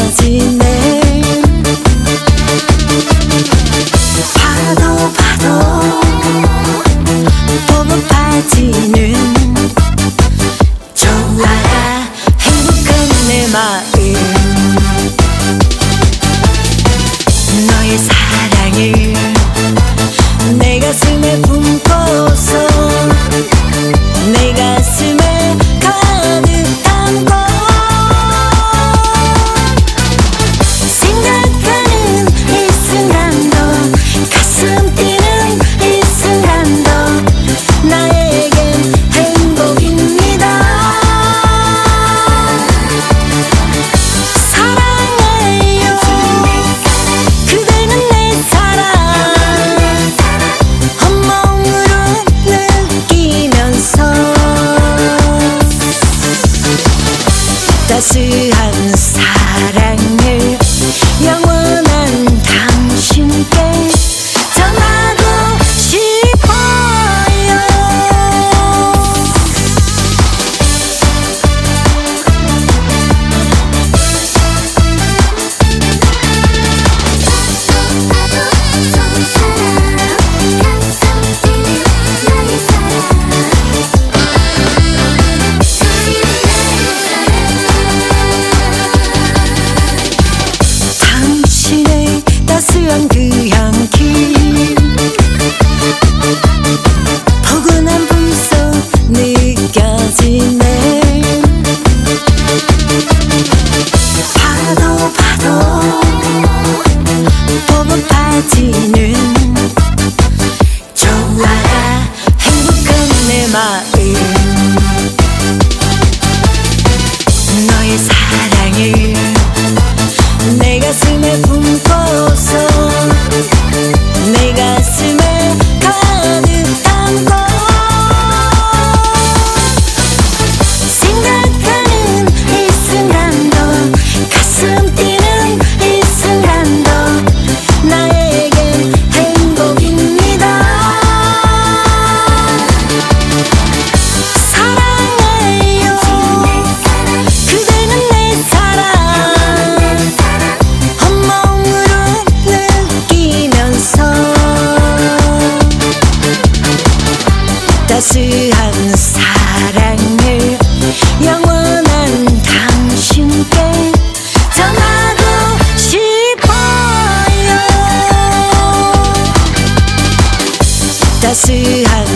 느껴지네. 파도 귀한 사랑을 느껴지네. Something she has